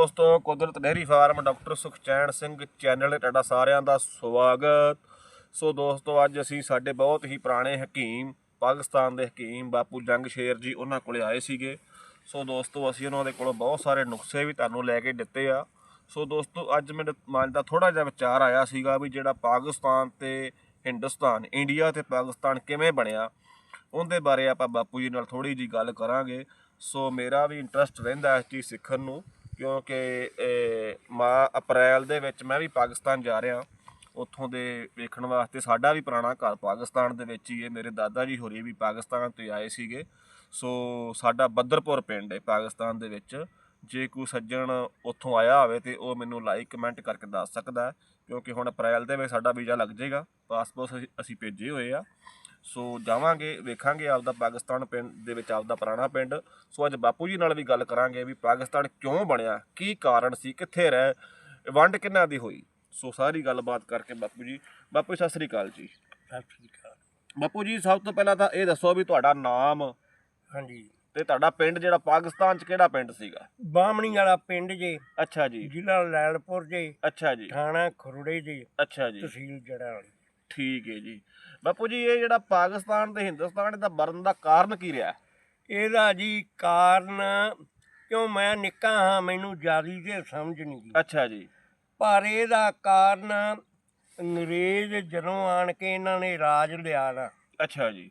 ਦੋਸਤੋ Kudrat dairy farm doctor Sukhchain Singh channel ਤੇ ਤੁਹਾਡਾ ਸਾਰਿਆਂ ਦਾ ਸਵਾਗਤ। ਸੋ ਦੋਸਤੋ, ਅੱਜ ਅਸੀਂ ਸਾਡੇ ਬਹੁਤ ਹੀ ਪੁਰਾਣੇ ਹਕੀਮ, ਪਾਕਿਸਤਾਨ ਦੇ ਹਕੀਮ ਬਾਪੂ ਜੰਗ ਸ਼ੇਰ ਜੀ ਉਹਨਾਂ ਕੋਲੇ ਆਏ ਸੀਗੇ। ਸੋ ਦੋਸਤੋ, ਅਸੀਂ ਉਹਨਾਂ ਦੇ ਕੋਲੋਂ ਬਹੁਤ ਸਾਰੇ ਨੁਸਖੇ ਵੀ ਤੁਹਾਨੂੰ ਲੈ ਕੇ ਦਿੱਤੇ ਆ। ਸੋ ਦੋਸਤੋ, ਅੱਜ ਮੇਰੇ ਮਨ ਦਾ ਥੋੜਾ ਜਿਹਾ ਵਿਚਾਰ ਆਇਆ ਸੀਗਾ ਵੀ ਜਿਹੜਾ ਪਾਕਿਸਤਾਨ ਤੇ ਹਿੰਦੁਸਤਾਨ, ਇੰਡੀਆ ਤੇ ਪਾਕਿਸਤਾਨ ਕਿਵੇਂ ਬਣਿਆ, ਉਹਦੇ ਬਾਰੇ ਆਪਾਂ ਬਾਪੂ ਜੀ ਨਾਲ ਥੋੜੀ ਜੀ ਗੱਲ ਕਰਾਂਗੇ। ਸੋ ਮੇਰਾ ਵੀ ਇੰਟਰਸਟ ਰਹਿੰਦਾ ਇਸ ਚੀਜ਼ ਸਿੱਖਣ ਨੂੰ। ਕਿਉਂਕਿ ਮਾਂ ਅਪ੍ਰੈਲ ਦੇ ਵਿੱਚ ਮੈਂ ਵੀ ਪਾਕਿਸਤਾਨ ਜਾ ਰਿਹਾ। ਉੱਥੋਂ ਦੇ ਵੇਖਣ ਵਾਸਤੇ ਸਾਡਾ ਵੀ ਪੁਰਾਣਾ ਘਰ ਪਾਕਿਸਤਾਨ ਦੇ ਵਿੱਚ ਹੀ ਹੈ। ਮੇਰੇ ਦਾਦਾ ਜੀ ਹੋਰੀ ਵੀ ਪਾਕਿਸਤਾਨ ਤੋਂ ਆਏ ਸੀਗੇ। ਸੋ, ਸਾਡਾ ਬੱਦਰਪੁਰ ਪਿੰਡ ਹੈ ਪਾਕਿਸਤਾਨ ਦੇ ਵਿੱਚ। ਜੇ ਕੋਈ ਸੱਜਣ ਉੱਥੋਂ ਆਇਆ ਹੋਵੇ ਤੇ ਉਹ ਮੈਨੂੰ ਲਾਈਕ, ਕਮੈਂਟ ਕਰਕੇ ਦੱਸ ਸਕਦਾ ਕਿਉਂਕਿ ਹੁਣ ਅਪ੍ਰੈਲ ਦੇ ਵਿੱਚ ਸਾਡਾ ਵੀਜ਼ਾ ਲੱਗ ਜਾਏਗਾ। ਪਾਸਪੋਰਟ ਅਸੀਂ- ਅਸੀਂ ਭੇਜੇ ਹੋਏ ਆ। ਸੋ ਜਾਵਾਂਗੇ ਵੇਖਾਂਗੇ ਆਪਦਾ ਪਾਕਿਸਤਾਨ ਪਿੰਡ ਦੇ ਵਿੱਚ ਆਪਦਾ ਪੁਰਾਣਾ ਪਿੰਡ। ਸੋ ਅੱਜ ਬਾਪੂ ਜੀ ਨਾਲ ਵੀ ਗੱਲ ਕਰਾਂਗੇ ਵੀ ਪਾਕਿਸਤਾਨ ਕਿਉਂ ਬਣਿਆ ਕੀ ਕਾਰਨ ਸੀ ਕਿੱਥੇ ਰਹਿ ਵੰਡ ਕਿੰਨਾ ਦੀ ਹੋਈ? ਸੋ ਸਾਰੀ ਗੱਲਬਾਤ ਕਰਕੇ ਬਾਪੂ ਜੀ ਬਾਪੂ ਸਤਿ ਸ੍ਰੀ ਅਕਾਲ ਜੀ। ਸਤਿ ਸ੍ਰੀ ਅਕਾਲ। ਬਾਪੂ ਜੀ ਸਭ ਤੋਂ ਪਹਿਲਾਂ ਤਾਂ ਇਹ ਦੱਸੋ ਵੀ ਤੁਹਾਡਾ ਨਾਮ ਹਾਂਜੀ। ਤੇ ਤੁਹਾਡਾ ਪਿੰਡ ਜਿਹੜਾ ਪਾਕਿਸਤਾਨ ਚ ਕਿਹੜਾ ਪਿੰਡ ਸੀਗਾ? ਬਾਹਮਣੀ ਵਾਲਾ ਪਿੰਡ ਜੇ। ਅੱਛਾ ਜੀ। ਜ਼ਿਲ੍ਹਾ ਲੈਲਪੁਰ ਜੇ। ਅੱਛਾ ਜੀ। ਥਾਣਾ ਖਰੁੜੇ ਜੇ। ਅੱਛਾ ਜੀ। ਤਹਿਸੀਲ ਜੜਾ ਵਾਲੀ। ਠੀਕ ਹੈ ਜੀ। ਬਾਪੂ ਜੀ ਇਹ ਜਿਹੜਾ ਪਾਕਿਸਤਾਨ ਤੇ ਹਿੰਦੁਸਤਾਨ ਦਾ ਬਣਨ ਦਾ ਕਾਰਨ ਕੀ ਰਿਹਾ? ਇਹਦਾ ਜੀ ਕਾਰਨ ਕਿਉਂ ਮੈਂ ਨਿੱਕਾ ਹਾਂ ਮੈਨੂੰ ਜਿਆਦੀ ਤੇ ਸਮਝ ਨਹੀਂ ਗਈ ਅੱਛਾ ਜੀ। ਪਰ ਇਹਦਾ ਕਾਰਨ ਅੰਗਰੇਜ਼ ਜਦੋਂ ਆਣ ਕੇ ਇਹਨਾਂ ਨੇ ਰਾਜ ਲਿਆ ਨਾ ਅੱਛਾ ਜੀ।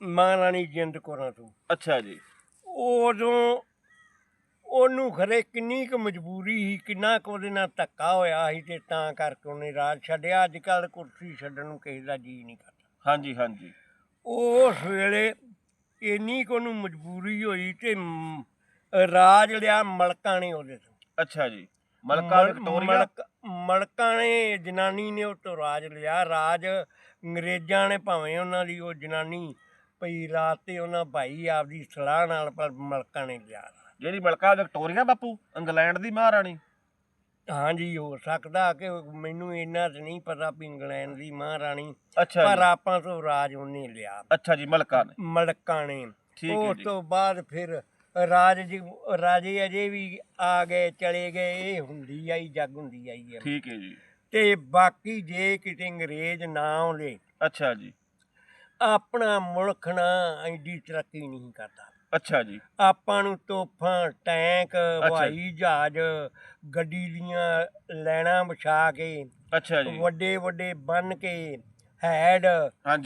ਮਹਾਰਾਣੀ ਜਿੰਦ ਕੌਰਾਂ ਤੋਂ ਅੱਛਾ ਜੀ। ਉਦੋਂ ਉਹਨੂੰ ਖਰੇ ਕਿੰਨੀ ਕੁ ਮਜਬੂਰੀ ਸੀ ਕਿੰਨਾ ਕੁ ਉਹਦੇ ਨਾਲ ਧੱਕਾ ਹੋਇਆ ਸੀ ਤੇ ਤਾਂ ਕਰਕੇ ਉਹਨੇ ਰਾਜ ਛੱਡਿਆ। ਅੱਜ ਕੱਲ ਕੁਰਸੀ ਛੱਡਣ ਨੂੰ ਕਿਸੇ ਦਾ ਜੀ ਨਹੀਂ ਕਰਦਾ। ਹਾਂਜੀ ਹਾਂਜੀ। ਉਸ ਵੇਲੇ ਇੰਨੀ ਕੁ ਉਹਨੂੰ ਮਜਬੂਰੀ ਹੋਈ ਤੇ ਰਾਜ ਲਿਆ ਮਲਕਾਂ ਨੇ ਉਹਦੇ ਤੋਂ। ਅੱਛਾ ਜੀ। ਮਲਕਾ ਮਲ- ਵਿਕਟੋਰੀਆ? ਮਲਕ- ਮਲਕਾਂ ਨੇ ਜਨਾਨੀ ਨੇ ਉਹ ਤੋਂ ਰਾਜ ਲਿਆ। ਰਾਜ ਅੰਗਰੇਜ਼ਾਂ ਨੇ ਭਾਵੇਂ ਉਹਨਾਂ ਦੀ ਉਹ ਜਨਾਨੀ ਪਈ ਰਾਤ ਤੇ ਉਹਨਾਂ ਭਾਈ ਆਪਦੀ ਸਲਾਹ ਨਾਲ ਪਰ ਮਲਕਾਂ ਨੇ ਲਿਆ ਜਿਹੜੀ ਮਲਕਾ ਵਿਕਟੋਰੀਆ ਬਾਪੂ ਇੰਗਲੈਂਡ ਦੀ ਮਹਾਰਾਣੀ। ਹਾਂਜੀ ਹੋ ਸਕਦਾ ਕਿ ਮੈਨੂੰ ਇੰਨਾ ਤਾਂ ਨਹੀਂ ਪਤਾ ਵੀ ਇੰਗਲੈਂਡ ਦੀ ਮਹਾਰਾਣੀ ਅੱਛਾ ਪਰ ਜੀ ਆਪਾਂ ਤੋਂ ਰਾਜ ਉਹਨੇ ਲਿਆ। ਅੱਛਾ ਜੀ ਮਲਕਾ ਨੇ। ਮਲਕਾਂ ਨੇ। ਠੀਕ ਹੈ ਉਸ ਜੀ। ਤੋਂ ਬਾਅਦ ਫਿਰ ਰਾਜ ਜੀ ਰਾਜੇ ਅਜੇ ਵੀ ਆ ਗਏ ਚਲੇ ਗਏ ਇਹ ਹੁੰਦੀ ਆਈ ਜੱਗ ਹੁੰਦੀ ਆਈ ਹੈ। ਠੀਕ ਹੈ ਜੀ। ਤੇ ਬਾਕੀ ਜੇ ਕਿਤੇ ਅੰਗਰੇਜ਼ ਨਾ ਆਉਂਦੇ ਅੱਛਾ ਜੀ। ਆਪਣਾ ਮੁਲਕ ਨਾ ਐਡੀ ਤਰੱਕੀ ਨਹੀਂ ਕਰਦਾ। ਅੱਛਾ ਜੀ। ਆਪਾਂ ਨੂੰ ਤੋਪਾਂ ਟੈਂਕ ਹਵਾਈ ਜਹਾਜ਼ ਗੱਡੀ ਦੀਆਂ ਲੈਣਾ ਵਿਛਾ ਕੇ ਅੱਛਾ ਜੀ। ਵੱਡੇ ਵੱਡੇ ਬੰਨ ਕੇ ਹੈਡ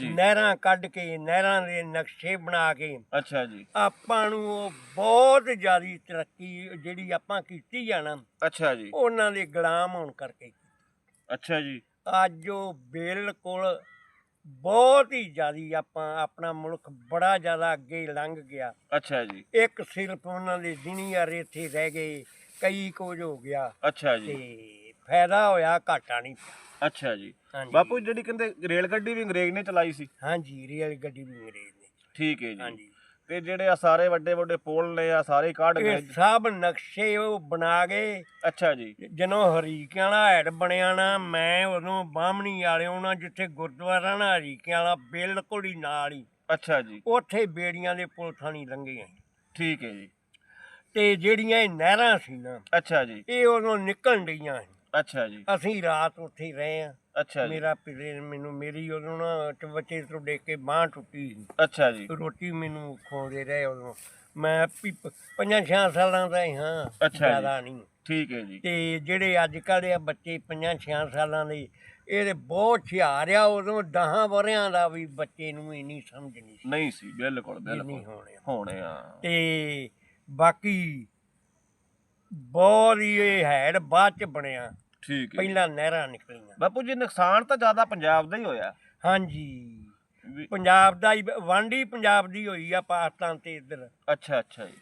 ਨਹਿਰਾਂ ਕੱਢ ਕੇ ਨਹਿਰਾਂ ਦੇ ਨਕਸ਼ੇ ਬਣਾ ਕੇ ਅੱਛਾ ਜੀ। ਆਪਾਂ ਨੂੰ ਉਹ ਬਹੁਤ ਜ਼ਿਆਦੀ ਤਰੱਕੀ ਜਿਹੜੀ ਆਪਾਂ ਕੀਤੀ ਨਾ ਅੱਛਾ ਜੀ। ਉਹਨਾਂ ਦੇ ਗੁਲਾਮ ਹੋਣ ਕਰਕੇ ਅੱਛਾ ਜੀ। ਅੱਜ ਉਹ ਬਿਲਕੁਲ ਬਹੁਤ ਹੀ ਜ਼ਿਆਦੀ ਆਪਾਂ ਆਪਣਾ ਮੁਲਕ ਬੜਾ ਜ਼ਿਆਦਾ ਅੱਗੇ ਲੰਘ ਗਿਆ। ਅੱਛਾ ਜੀ। ਇੱਕ ਸਿਰਫ ਉਹਨਾਂ ਦੇ ਜ਼ਿਮੀਦਾਰ ਇੱਥੇ ਰਹਿ ਗਏ ਕਈ ਕੁਝ ਹੋ ਗਿਆ। ਅੱਛਾ ਜੀ। ਤੇ ਫਾਇਦਾ ਹੋਇਆ ਘਾਟਾ ਨਹੀਂ ਪਿਆ। ਅੱਛਾ ਜੀ। ਹਾਂਜੀ। ਬਾਪੂ ਜਿਹੜੀ ਕਹਿੰਦੇ ਰੇਲ ਗੱਡੀ ਵੀ ਅੰਗਰੇਜ਼ ਨੇ ਚਲਾਈ ਸੀ? ਹਾਂਜੀ ਰੇਲ ਗੱਡੀ ਵੀ ਅੰਗਰੇਜ਼ ਨੇ। ਠੀਕ ਹੈ ਜੀ। ਹਾਂਜੀ। ਤੇ ਜਿਹੜੇ ਆ ਸਾਰੇ ਵੱਡੇ ਵੱਡੇ ਪੁਲ ਨੇ ਆ ਸਾਰੇ ਕਾਢ ਇਹ ਗਏ। ਸਭ ਨਕਸ਼ੇ ਉਹ ਬਣਾ ਗਏ ਅੱਛਾ ਜੀ। ਜਦੋਂ ਹਰੀਕਿਆਂ ਵਾਲਾ ਹੈਡ ਬਣਿਆ ਨਾ ਮੈਂ ਉਦੋਂ ਬਾਹਮਣੀ ਵਾਲਿਓ ਨਾਲ ਜਿੱਥੇ ਗੁਰਦੁਆਰਾ ਨਾ ਹਰੀਕਿਆਂ ਵਾਲਾ ਬਿਲਕੁਲ ਹੀ ਨਾਲ ਹੀ। ਅੱਛਾ ਜੀ। ਉੱਥੇ ਬੇੜੀਆਂ ਦੇ ਪੁਲ ਥਾਣੀ ਲੰਘੀਆਂ। ਠੀਕ ਹੈ ਜੀ। ਤੇ ਜਿਹੜੀਆਂ ਇਹ ਨਹਿਰਾਂ ਸੀ ਨਾ ਅੱਛਾ ਜੀ। ਇਹ ਉਦੋਂ ਨਿਕਲਣ ਡਈਆਂ ਸੀ। ਅੱਛਾ ਜੀ। ਅਸੀਂ ਰਾਤ ਉੱਥੇ ਹੀ ਰਹੇ ਆ ਅੱਛਾ ਜੀ। ਮੇਰਾ ਪਿਛਲੇ ਮੈਨੂੰ ਮੇਰੀ ਉਦੋਂ ਨਾ ਬੱਚੇ ਤੋਂ ਦੇਖ ਕੇ ਬਾਂਹ ਟੁੱਟੀ ਸੀ। ਅੱਛਾ ਜੀ। ਰੋਟੀ ਮੈਨੂੰ ਖਵਾਉਂਦੇ ਰਹੇ ਉਦੋਂ। ਮੈਂ ਵੀ ਪ- ਪੰਜਾਂ ਛਿਆਂ ਸਾਲਾਂ ਦਾ ਹੀ ਹਾਂ ਅੱਛਾ ਜੀ। ਜ਼ਿਆਦਾ ਨਹੀਂ। ਠੀਕ ਹੈ ਜੀ। ਤੇ ਜਿਹੜੇ ਅੱਜ ਕੱਲ੍ਹ ਦੇ ਆ ਬੱਚੇ ਪੰਜਾਂ ਛਿਆਂ ਸਾਲਾਂ ਦੇ ਇਹ ਤੇ ਬਹੁਤ ਹੁਸ਼ਿਆਰ ਆ ਉਦੋਂ 10 ਵਰਿਆਂ ਦਾ ਵੀ ਬੱਚੇ ਨੂੰ ਇੰਨੀ ਸਮਝ ਨਹੀਂ ਸੀ। ਨਹੀਂ ਸੀ ਬਿਲਕੁਲ ਜਿੰਨੀ ਬਿਲਕੁਲ ਹੋਣੇ। ਹੋਣੇ ਆ। ਤੇ ਬਾਕੀ ਬਹੁਤ ਹੀ ਇਹ ਹੈਡ ਬਾਅਦ ਚ ਬਣਿਆ। ਠੀਕ ਹੈ। ਪਹਿਲਾਂ ਨਹਿਰਾਂ ਨਿਕਲੀਆਂ। ਬਾਪੂ ਜੀ ਨੁਕਸਾਨ ਤਾਂ ਜ਼ਿਆਦਾ ਪੰਜਾਬ ਦਾ ਹੀ ਹੋਇਆ। ਹਾਂਜੀ। ਵੀ- ਪੰਜਾਬ ਦਾ ਹੀ ਵਾਂਢੀ ਪੰਜਾਬ ਦੀ ਹੋਈ ਆ ਪਾਕਿਸਤਾਨ ਤੇ ਇੱਧਰ। ਅੱਛਾ ਅੱਛਾ ਜੀ।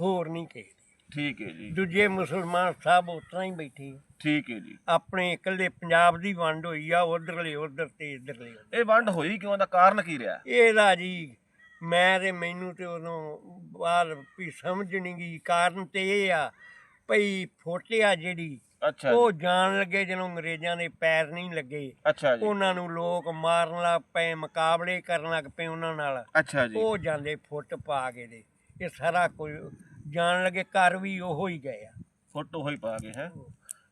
ਹੋਰ ਨਹੀਂ ਕਿਸੇ ਦੀ। ਠੀਕ ਹੈ ਜੀ। ਦੂਜੇ ਮੁਸਲਮਾਨ ਸਭ ਉਸ ਤਰ੍ਹਾਂ ਹੀ ਬੈਠੇ। ਆ। ਠੀਕ ਹੈ ਜੀ। ਆਪਣੇ ਇਕੱਲੇ ਪੰਜਾਬ ਦੀ ਵੰਡ ਹੋਈ ਆ ਉਧਰਲੇ ਉਧਰ ਤੇ ਇਧਰਲੇ ਇਹ ਵੰਡ ਹੋਈ ਕਿਉਂ? ਦਾ ਕਾਰਨ ਕੀ ਰਿਹਾ? ਇਹਦਾ ਜੀ ਮੈਂ ਤੇ ਮੈਨੂੰ ਤੇ ਉਦੋਂ ਬਾਹਰ ਵੀ ਸਮਝ ਨਹੀਂ ਗਈ। ਕਾਰਨ ਤੇ ਇਹ ਆ ਭਈ ਫੋਟਿਆ ਜਿਹੜੀ ਅੱਛਾ ਉਹ ਜਾਣ ਲੱਗੇ ਜਦੋਂ ਅੰਗਰੇਜ਼ਾਂ ਦੇ ਪੈਰ ਨਹੀਂ ਲੱਗੇ। ਅੱਛਾ ਜੀ। ਉਹਨਾਂ ਨੂੰ ਲੋਕ ਮਾਰਨ ਲੱਗ ਪਏ ਮੁਕਾਬਲੇ ਕਰਨ ਲੱਗ ਪਏ ਉਹਨਾਂ ਨਾਲ। ਅੱਛਾ ਜੀ। ਉਹ ਜਾਂਦੇ ਫੁੱਟ ਪਾ ਕੇ ਦੇ ਇਹ ਸਾਰਾ ਕੁਝ ਜਾਣ ਲੱਗੇ ਘਰ ਵੀ ਉਹੋ ਹੀ ਗਏ ਆ। ਫੋਟੋ ਹੋਈ ਪਾ ਗਏ ਹੈ।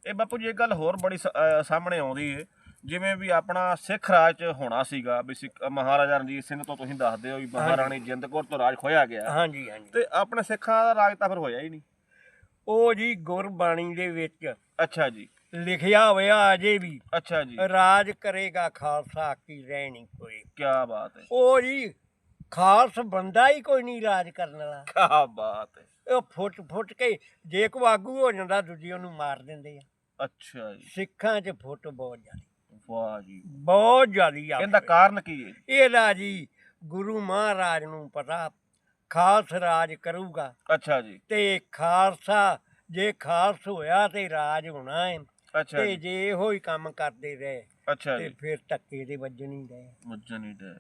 ਇਹ ਬਾਪੂ ਜੀ ਇੱਕ ਗੱਲ ਹੋਰ ਬੜੀ ਸਾਹਮਣੇ ਆਉਂਦੀ ਏ। ਜਿਵੇਂ ਵੀ ਆਪਣਾ ਸਿੱਖ ਰਾਜ ਚ ਹੋਣਾ ਸੀਗਾ ਵੀ ਸਿੱਖ ਮਹਾਰਾਜਾ ਰਣਜੀਤ ਸਿੰਘ ਤੋਂ ਤੁਸੀਂ ਦੱਸਦੇ ਹੋ ਵੀ ਮਹਾਰਾਣੀ ਜਿੰਦ ਕੌਰ ਤੋਂ ਰਾਜ ਖੋਇਆ ਗਿਆ। ਹਾਂਜੀ ਹਾਂਜੀ। ਤੇ ਆਪਣੇ ਸਿੱਖਾਂ ਦਾ ਰਾਜ ਤਾਂ ਫਿਰ ਹੋਇਆ ਹੀ ਨਹੀਂ। ਉਹ ਜੀ ਗੁਰਬਾਣੀ ਦੇ ਵਿੱਚ ਅੱਛਾ ਜੀ। ਲਿਖਿਆ ਹੋਇਆ ਅਜੇ ਵੀ। ਅੱਛਾ ਜੀ। ਰਾਜ ਕਰੇਗਾ ਖਾਲਸਾ ਕੀ ਰਹਿਣੀ ਕੋਈ। ਕੀ ਬਾਤ ਹੈ। ਉਹ ਜੀ ਖਾਲਸ ਬੰਦਾ ਹੀ ਕੋਈ ਨਹੀਂ ਰਾਜ ਕਰਨ ਵਾਲਾ। ਕੀ ਬਾਤ ਹੈ। ਉਹ ਫੁੱਟ ਫੁੱਟ ਕੇ ਜੇ ਕੋ ਆਗੂ ਹੋ ਜਾਂਦਾ ਦੂਜੀ ਉਹਨੂੰ ਮਾਰ ਦਿੰਦੇ ਆ। ਅੱਛਾ ਜੀ। ਸਿੱਖਾਂ 'ਚ ਫੁੱਟ ਬਹੁਤ ਜ਼ਿਆਦੀ। ਵਾਹ ਜੀ। ਬਹੁਤ ਜ਼ਿਆਦੀ ਆ। ਇਹਦਾ ਕਾਰਨ ਕੀ ਹੈ ਇਹਦਾ ਜੀ ਗੁਰੂ ਮਹਾਰਾਜ ਨੂੰ ਪਤਾ ਖਾਲਸ ਰਾਜ ਕਰੂਗਾ। ਅੱਛਾ ਜੀ। ਤੇ ਖਾਲਸਾ ਜੇ ਖਾਲਸ ਹੋਇਆ ਤੇ ਰਾਜ ਹੋਣਾ ਹੈ ਅੱਛਾ ਤੇ ਜੀ। ਜੇ ਇਹੋ ਹੀ ਕੰਮ ਕਰਦੇ ਰਹੇ ਅੱਛਾ ਤੇ ਜੀ। ਫਿਰ ਧੱਕੇ ਦੇ ਵੱਜਣੀ ਰਹੇ ਮੁੱਝਣ ਨਹੀਂ ਦੇ।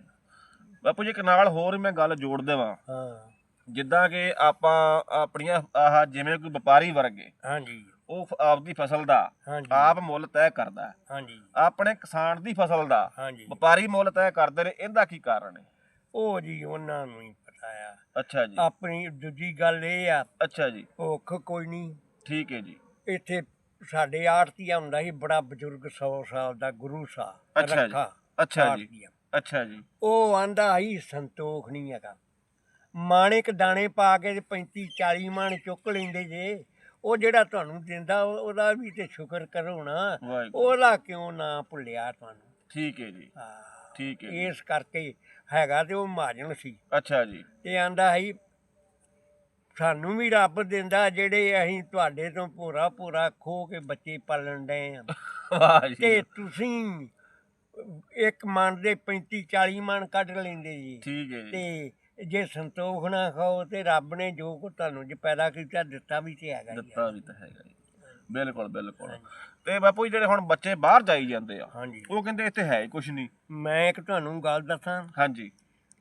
ਬਾਪੂ ਜੀ ਇੱਕ ਨਾਲ ਹੋਰ ਮੈਂ ਗੱਲ ਜੋੜ ਦੇਵਾਂ। ਹਾਂ। ਜਿੱਦਾਂ ਕਿ ਆਪਾਂ ਆਪਣੀਆਂ ਆਹ ਜਿਵੇਂ ਕੋਈ ਵਪਾਰੀ ਵਰਗੇ ਹਾਂਜੀ। ਉਹ ਫ- ਆਪਦੀ ਫਸਲ ਦਾ ਹਾਂਜੀ। ਆਪ ਮੁੱਲ ਤੈਅ ਕਰਦਾ। ਹੈ। ਹਾਂਜੀ। ਆਪਣੇ ਕਿਸਾਨ ਦੀ ਫਸਲ ਦਾ ਹਾਂਜੀ। ਵਪਾਰੀ ਮੁੱਲ ਤੈਅ ਕਰਦੇ ਨੇ ਇਹਦਾ ਕੀ ਕਾਰਨ ਹੈ ਉਹ ਜੀ ਉਹਨਾਂ ਨੂੰ ਹੀ ਪਤਾ ਆ। ਅੱਛਾ ਜੀ। ਆਪਣੀ ਦੂਜੀ ਗੱਲ ਇਹ ਆ। ਅੱਛਾ ਜੀ। ਭੁੱਖ ਕੋਈ ਨਹੀਂ। ਠੀਕ ਹੈ ਜੀ। ਇੱਥੇ ਸਾਡੇ ਆੜਤੀਆ ਹੁੰਦਾ ਸੀ ਬੜਾ ਬਜ਼ੁਰਗ 100 ਸਾਲ ਦਾ ਗੁਰੂ ਸਾਹਿਬ ਅੱਛਾ ਜੀ। ਅੱਛਾ ਜੀ। ਅੱਛਾ ਜੀ। ਉਹ ਆਂਦਾ ਹੀ ਸੰਤੋਖ ਨਹੀਂ ਹੈਗਾ। ਮਾਣਿਕ ਦਾਣੇ ਪਾ ਕੇ 35 40 ਮਣ ਚੁੱਕ ਲੈਂਦੇ ਜੇ। ਉਹ ਜਿਹੜਾ ਤੁਹਾਨੂੰ ਦਿੰਦਾ ਉਹ- ਉਹਦਾ ਵੀ ਤੇ ਸ਼ੁਕਰ ਕਰੋ ਨਾ। ਉਹਦਾ ਕਿਉਂ ਨਾ ਭੁੱਲਿਆ ਤੁਹਾਨੂੰ? ਠੀਕ ਹੈ ਜੀ। ਹਾਂ, ਠੀਕ ਹੈ ਜੀ। ਇਸ ਕਰਕੇ ਹੈਗਾ ਤੇ ਉਹ ਮਹਾਜਨ ਸੀ। ਅੱਛਾ ਜੀ। ਤੇ ਆਂਦਾ ਸੀ ਸਾਨੂੰ ਵੀ ਰੱਬ ਦਿੰਦਾ ਜਿਹੜੇ ਅਸੀਂ ਤੁਹਾਡੇ ਤੋਂ ਪੂਰਾ ਪੂਰਾ ਖੋ ਕੇ ਬੱਚੇ ਪਾਲਣ ਡਏ ਆ। ਵਾਹ ਜੀ। ਤੇ ਤੁਸੀਂ ਇੱਕ ਮਣ ਦੇ 35 40 ਮਣ ਕੱਢ ਲੈਂਦੇ ਜੀ। ਠੀਕ ਹੈ ਜੀ। ਤੇ ਜੇ ਸੰਤੋਖ ਨਾ ਖਾਓ ਤੇ ਰੱਬ ਨੇ ਜੋ ਕੋ ਤੁਹਾਨੂੰ ਜੇ ਪੈਦਾ ਕੀਤਾ ਦਿੱਤਾ ਵੀ ਤੇ ਹੈਗਾ ਹੀ ਆ। ਦਿੱਤਾ ਵੀ ਤਾਂ ਹੈਗਾ ਜੀ। ਬਿਲਕੁਲ ਬਿਲਕੁਲ। ਤੇ ਬਾਪੂ ਜੀ ਜਿਹੜੇ ਹੁਣ ਬੱਚੇ ਬਾਹਰ ਜਾਈ ਜਾਂਦੇ ਆ ਹਾਂਜੀ। ਉਹ ਕਹਿੰਦੇ ਇੱਥੇ ਹੈ ਕੁਝ ਨਹੀਂ। ਮੈਂ ਇੱਕ ਤੁਹਾਨੂੰ ਗੱਲ ਦੱਸਾਂ। ਹਾਂਜੀ।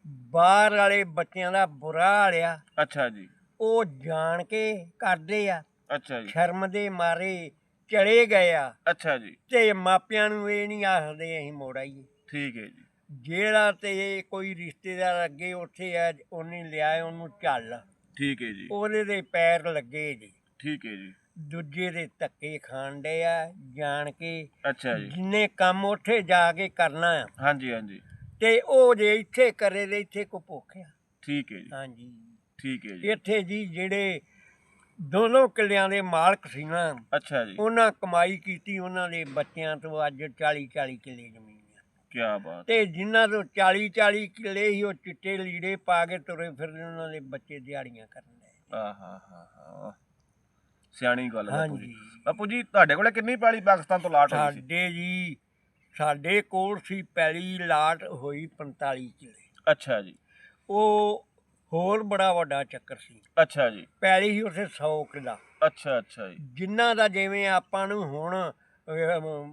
ਬਾਹਰ ਵਾਲੇ ਬੱਚਿਆਂ ਦਾ ਬੁਰਾ ਹਾਲ ਆ। ਅੱਛਾ ਜੀ। ਉਹ ਜਾਣ ਕੇ ਕਰਦੇ ਆ। ਅੱਛਾ ਜੀ। ਸ਼ਰਮ ਦੇ ਮਾਰੇ ਚਲੇ ਗਏ ਆ। ਅੱਛਾ ਜੀ। ਤੇ ਮਾਪਿਆਂ ਨੂੰ ਇਹ ਨਹੀਂ ਆਖਦੇ ਅਸੀਂ ਮੋੜ ਆਈਏ। ਠੀਕ ਹੈ ਜੀ। ਜਿਹੜਾ ਤੇ ਕੋਈ ਰਿਸ਼ਤੇਦਾਰ ਅੱਗੇ ਉੱਥੇ ਆ ਉਹਨੇ ਲਿਆ ਉਹਨੂੰ ਝੱਲ। ਠੀਕ ਹੈ ਜੀ। ਉਹਦੇ ਦੇ ਪੈਰ ਲੱਗੇ ਜੀ। ਠੀਕ ਹੈ ਜੀ। ਦੂਜੇ ਦੇ ਧੱਕੇ ਖਾਣ ਡੇ ਆ ਜਾਣ ਕੇ ਅੱਛਾ ਜੀ। ਜਿੰਨੇ ਕੰਮ ਉੱਥੇ ਜਾ ਕੇ ਕਰਨਾ ਆ। ਹਾਂਜੀ ਹਾਂਜੀ। ਤੇ ਉਹ ਜੇ ਇੱਥੇ ਕਰੇ ਤੇ ਇੱਥੇ ਕੋ ਭੁੱਖਿਆ ਠੀਕ ਹੈ ਜੀ। ਹਾਂਜੀ। ਠੀਕ ਹੈ ਜੀ। ਇੱਥੇ ਜੀ ਜਿਹੜੇ ਦੋਨੋਂ ਕਿੱਲਿਆਂ ਦੇ ਮਾਲਕ ਸੀ ਨਾ ਅੱਛਾ ਜੀ। ਉਹਨਾਂ ਕਮਾਈ ਕੀਤੀ ਉਹਨਾਂ ਦੇ ਬੱਚਿਆਂ ਤੋਂ ਅੱਜ 40 40 ਕਿੱਲੇ ਜ਼ਮੀਨ ਆ। ਕੀ ਬਾਤ। ਤੇ ਜਿਨ੍ਹਾਂ ਤੋਂ 40 40 ਕਿੱਲੇ ਹੀ ਉਹ ਚਿੱਟੇ ਲੀੜੇ ਪਾ ਕੇ ਤੁਰੇ ਫਿਰਦੇ ਉਹਨਾਂ ਦੇ ਬੱਚੇ ਦਿਹਾੜੀਆਂ ਕਰਨ ਦੇ ਆਹ ਹਾ ਹਾ ਹਾ। ਸਿਆਣੀ ਗੱਲ ਹੈ ਬਾਪੂ ਜੀ। ਹਾਂਜੀ। ਬਾਪੂ ਜੀ ਤੁਹਾਡੇ ਕੋਲੇ ਕਿੰਨੀ ਪੈਲੀ ਪਾਕਿਸਤਾਨ ਤੋਂ ਲਾਟ ਹੋਈ ਸੀ? ਸਾਡੇ ਜੀ ਸਾਡੇ ਕੋਲ ਸੀ ਪੈਲੀ ਲਾਟ ਹੋਈ 45 ਕਿੱਲੇ। ਅੱਛਾ ਜੀ। ਉਹ ਹੋਰ ਬੜਾ ਵੱਡਾ ਚੱਕਰ ਸੀ। ਅੱਛਾ ਜੀ। ਪੈਲੀ ਸੀ ਉਸੇ 100 ਕਿੱਲਾ। ਅੱਛਾ ਅੱਛਾ ਜੀ। ਜਿਨ੍ਹਾਂ ਦਾ ਜਿਵੇਂ ਆਪਾਂ ਨੂੰ ਹੁਣ ਅਹ,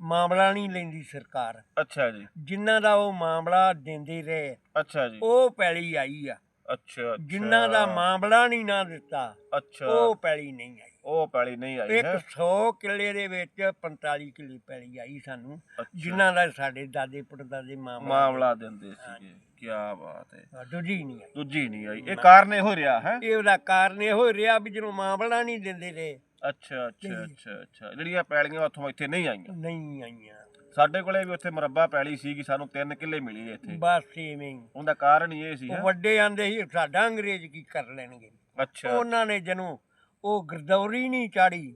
ਮਾਮਲਾ ਨਹੀਂ ਲੈਂਦੀ ਸਰਕਾਰ। ਅੱਛਾ ਜੀ। ਜਿਨ੍ਹਾਂ ਦਾ ਉਹ ਮਾਮਲਾ ਦਿੰਦੇ ਰਹੇ ਅੱਛਾ ਜੀ। ਉਹ ਪੈਲੀ ਆਈ ਆ। ਅੱਛਾ ਜਿਨ੍ਹਾਂ ਦਾ ਮਾਮਲਾ ਨਹੀਂ ਨਾ ਦਿੱਤਾ ਅੱਛਾ। ਉਹ ਪੈਲੀ ਨਹੀਂ ਆਈ। ਉਹ ਪੈਲੀ ਨਹੀਂ ਆਈ ਹੈ। 100 ਕਿੱਲੇ ਦੇ ਵਿੱਚ 45 ਕਿੱਲੇ ਪੈਲੀ ਆਈ ਸਾਨੂੰ। ਜਿਨ੍ਹਾਂ ਦਾ ਸਾਡੇ ਦਾਦੇ ਪੜਦਾਦੇ ਮਾਮਲਾ ਮਾਮਲਾ ਦਿੰਦੇ ਸੀਗੇ। ਕੀ ਬਾਤ ਹੈ। ਹਾਂ, ਦੂਜੀ ਨਹੀਂ ਆਈ। ਦੂਜੀ ਨਹੀਂ ਆਈ। ਇਹ ਕਾਰਨ ਇਹੋ ਰਿਹਾ ਹੈ? ਇਹ ਉਹਦਾ ਕਾਰਨ ਇਹੋ ਰਿਹਾ ਵੀ ਜਦੋਂ ਮਾਮਲਾ ਨਹੀਂ ਦਿੰਦੇ ਰਹੇ। ਅੱਛਾ ਅੱਛਾ ਅੱਛਾ ਅੱਛਾ। ਜਿਹੜੀਆਂ ਪੈਲੀਆਂ ਉੱਥੋਂ ਇੱਥੇ ਨਹੀਂ ਆਈਆਂ। ਨਹੀਂ ਆਈਆਂ। ਸਾਡੇ ਕੋਲੇ ਵੀ ਉੱਥੇ ਮੁਰੱਬਾ ਪੈਲੀ ਸੀਗੀ ਸਾਨੂੰ 3 ਕਿੱਲੇ ਮਿਲੀ ਇੱਥੇ। ਬਸ ਹੀ। ਉਹਦਾ ਕਾਰਨ ਹੀ ਇਹ ਸੀ ਉਹ ਹੈਂ? ਵੱਡੇ ਆਂਦੇ ਸੀ ਸਾਡਾ ਅੰਗਰੇਜ਼ ਕੀ ਕਰ ਲੈਣਗੇ? ਅੱਛਾ। ਉਹਨਾਂ ਨੇ ਜਨੂੰ ਉਹ ਗਰਦੌਰੀ ਨਹੀਂ ਚਾੜੀ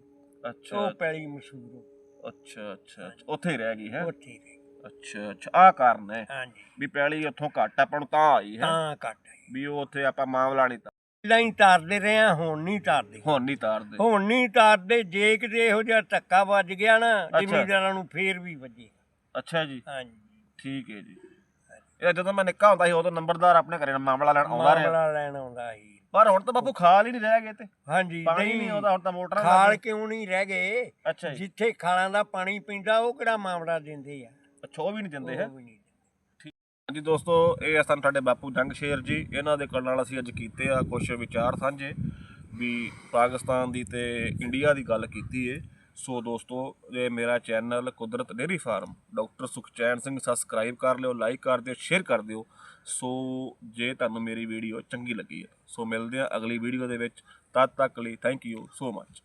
ਅੱਛਾ। ਉਹ ਪੈਲੀ ਮਸ਼ਹੂਰ ਹੋ ਅੱਛਾ ਅੱਛਾ ਅੱਛਾ, ਉੱਥੇ ਹੀ ਰਹਿ ਗਈ ਹੈ? ਉੱਥੇ ਹੀ ਰਹੀ। ਅੱਛਾ ਅੱਛਾ। ਆਹ ਕਾਰਨ ਹੈ ਹਾਂਜੀ। ਵੀ ਪੈਲੀ ਉੱਥੋਂ ਘੱਟ ਆਪਾਂ ਨੂੰ ਤਾਂ ਆਈ ਹੈ? ਤਾਂ ਘੱਟ। ਵੀ ਉਹ ਉੱਥੇ ਆਪਾਂ ਮਾਮਲਾ ਨਹੀਂ ਹੀ ਤਾਰਦੇ ਰਹੇ ਆ ਹੁਣ ਨਹੀਂ ਤਾਰਦੇ ਹੁਣ ਨਹੀਂ ਤਾਰਦੇ ਹੁਣ ਨਹੀਂ ਤਾਰਦੇ ਜੇ ਕਿਤੇ ਇਹੋ ਜਿਹਾ ਧੱਕਾ ਵੱਜ ਗਿਆ ਨਾ ਜ਼ਿਮੀਂਦਾਰਾਂ ਨੂੰ ਫੇਰ ਵੀ ਵੱਜੇ ਅੱਛਾ ਜੀ। ਹਾਂਜੀ। ਠੀਕ ਹੈ ਜੀ। ਇਹ ਜਦੋਂ ਮੈਂ ਨਿੱਕਾ ਹੁੰਦਾ ਸੀ ਉਦੋਂ ਨੰਬਰਦਾਰ ਆਪਣੇ ਘਰੇ ਮਾਮਲਾ ਲੈਣ ਆਉਂਦਾ ਰਿਹਾ। ਮਾਮਲਾ ਲੈਣ ਆਉਂਦਾ ਸੀ। ਪਰ ਹੁਣ ਤਾਂ ਬਾਪੂ ਖਾਲ ਹੀ ਨਹੀਂ ਰਹਿ ਗਏ ਤੇ। ਹਾਂਜੀ ਪਾਣੀ ਨਹੀਂ। ਆਉਂਦਾ ਹੁਣ ਤਾਂ ਮੋਟਰਾਂ ਖਾਲ। ਕਿਉਂ ਨਹੀਂ ਰਹਿ ਗਏ? ਜਿੱਥੇ ਖਾਲਾਂ ਦਾ ਪਾਣੀ ਪੈਂਦਾ ਉਹ ਕਿਹੜਾ ਮਾਮਲਾ ਦਿੰਦੇ ਆ? ਅੱਛਾ ਉਹ ਵੀ ਨਹੀਂ ਦਿੰਦੇ ਹੈ। ਉਹ ਹਾਂਜੀ ਦੋਸਤੋ, ਇਹ ਆ ਸਨ ਸਾਡੇ ਬਾਪੂ ਜੰਗ ਸ਼ੇਰ ਜੀ। ਇਹਨਾਂ ਦੇ ਕੋਲ ਨਾਲ ਅਸੀਂ ਅੱਜ ਕੀਤੇ ਆ ਕੁਝ ਵਿਚਾਰ ਸਾਂਝੇ ਵੀ ਪਾਕਿਸਤਾਨ ਦੀ ਤੇ ਇੰਡੀਆ ਦੀ ਗੱਲ ਕੀਤੀ ਏ। ਸੋ ਦੋਸਤੋ, ਇਹ ਮੇਰਾ channel Kudrat dairy farm, doctor Sukhchain Singh, subscribe ਕਰ ਲਿਓ, ਲਾਈਕ ਕਰ ਦਿਓ, ਸ਼ੇਅਰ ਕਰ ਦਿਓ। ਸੋ ਜੇ ਤੁਹਾਨੂੰ ਮੇਰੀ ਵੀਡੀਓ ਚੰਗੀ ਲੱਗੀ ਹੈ, ਸੋ ਮਿਲਦੇ ਆ ਅਗਲੀ ਵੀਡੀਓ ਦੇ ਵਿੱਚ। ਤਦ ਤੱਕ ਲਈ ਥੈਂਕ ਯੂ ਸੋ ਮਚ